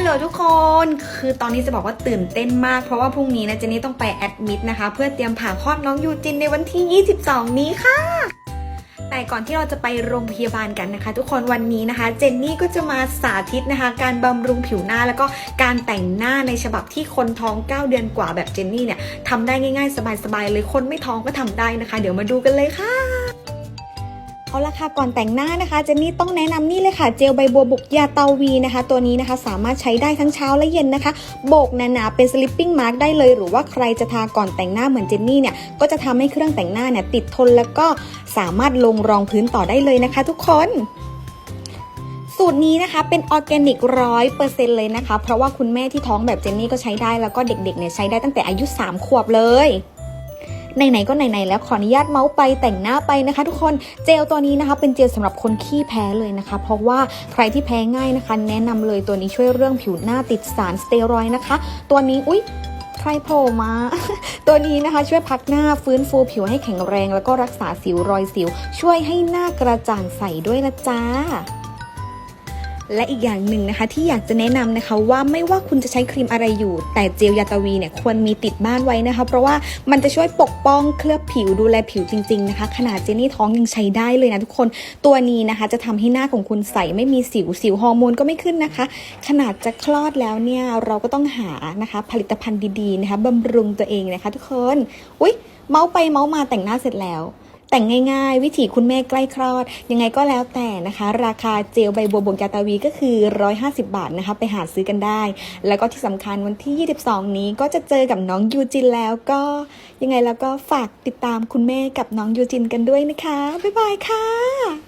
ฮัลโหลทุกคน คือตอนนี้จะบอกว่าตื่นเต้นมาก เพราะว่าพรุ่งนี้นะเจนนี่ต้องไปแอดมิดนะคะ เพื่อเตรียมผ่าคลอดน้องยูจินในวันที่ 22 นี้ค่ะ แต่ก่อนที่เราจะไปโรงพยาบาลกันนะคะ ทุกคนวันนี้นะคะ เจนนี่ก็จะมาสาธิตนะคะ การบำรุงผิวหน้าแล้วก็การแต่งหน้าในฉบับที่คนท้อง 9 เดือนกว่าแบบเจนนี่เนี่ยทำได้ง่ายๆ สบายๆเลยคนไม่ท้องก็ทำได้นะคะ เดี๋ยวมาดูกันเลยค่ะ เอาละค่ะก่อนแต่งหน้านะคะเจนนี่ต้องแนะนำนี่เลยค่ะเจลใบบัวบกยาเตาวีนะคะ ตัวนี้นะคะสามารถใช้ได้ทั้งเช้าและเย็นนะคะโบกหนาๆเป็นสลิปปิ้งมาร์กได้เลย หรือว่าใครจะทาก่อนแต่งหน้าเหมือนเจนนี่เนี่ยก็จะทำให้เครื่องแต่งหน้าเนี่ยติดทนแล้วก็สามารถลงรองพื้นต่อได้เลยนะคะ ทุกคนสูตรนี้นะคะเป็นออร์แกนิกร้อยเปอร์เซ็นต์เลยนะคะ เพราะว่าคุณแม่ที่ท้องแบบเจนนี่ก็ใช้ได้แล้วก็เด็กๆเนี่ยใช้ได้ตั้งแต่อายุ 3 ขวบเลย ไหนๆก็ไหนๆแล้วขออนุญาตเมาส์ไปแต่งหน้าไปนะคะ ทุกคนเจลตัวนี้นะคะ เป็นเจลสำหรับคนขี้แพ้เลยนะคะ เพราะว่าใครที่แพ้ง่ายนะคะ แนะนำเลยตัวนี้ช่วยเรื่องผิวหน้าติดสารสเตียรอยด์นะคะ ตัวนี้อุ๊ยใครโผล่มา ตัวนี้นะคะช่วยพักหน้าฟื้นฟูผิวให้แข็งแรง แล้วก็รักษาสิวรอยสิว ช่วยให้หน้ากระจ่างใสด้วยนะจ๊ะ และอีกอย่างหนึ่งนะคะ ที่อยากจะแนะนำนะคะว่าไม่ว่าคุณจะใช้ครีมอะไรอยู่ แต่เจลยาตาวีเนี่ยควรมีติดบ้านไว้นะคะ เพราะว่ามันจะช่วยปกป้องเคลือบผิวดูแลผิวจริงๆนะคะ ขนาดเจนี่ท้องยังใช้ได้เลยนะทุกคนตัวนี้นะคะ จะทำให้หน้าของคุณใสไม่มีสิวสิวฮอร์โมนก็ไม่ขึ้นนะคะ ขนาดจะคลอดแล้วเนี่ยเราก็ต้องหานะคะผลิตภัณฑ์ดีๆนะคะบำรุงตัวเองนะคะ ทุกคนอุ๊ยเมาไปเมามาแต่งหน้าเสร็จแล้ว แต่งง่ายๆ วิถีคุณแม่ใกล้คลอด ยังไงก็แล้วแต่นะคะ ราคาเจลใบบัวบกยาตาวีก็คือ 150 บาทนะคะ ไปหาซื้อกันได้ แล้วก็ที่สำคัญวันที่ 22 นี้ก็จะเจอกับน้องยูจินแล้วก็ยังไงแล้วก็ฝากติดตามคุณแม่กับน้องยูจินกันด้วยนะคะ บ๊ายบายค่ะ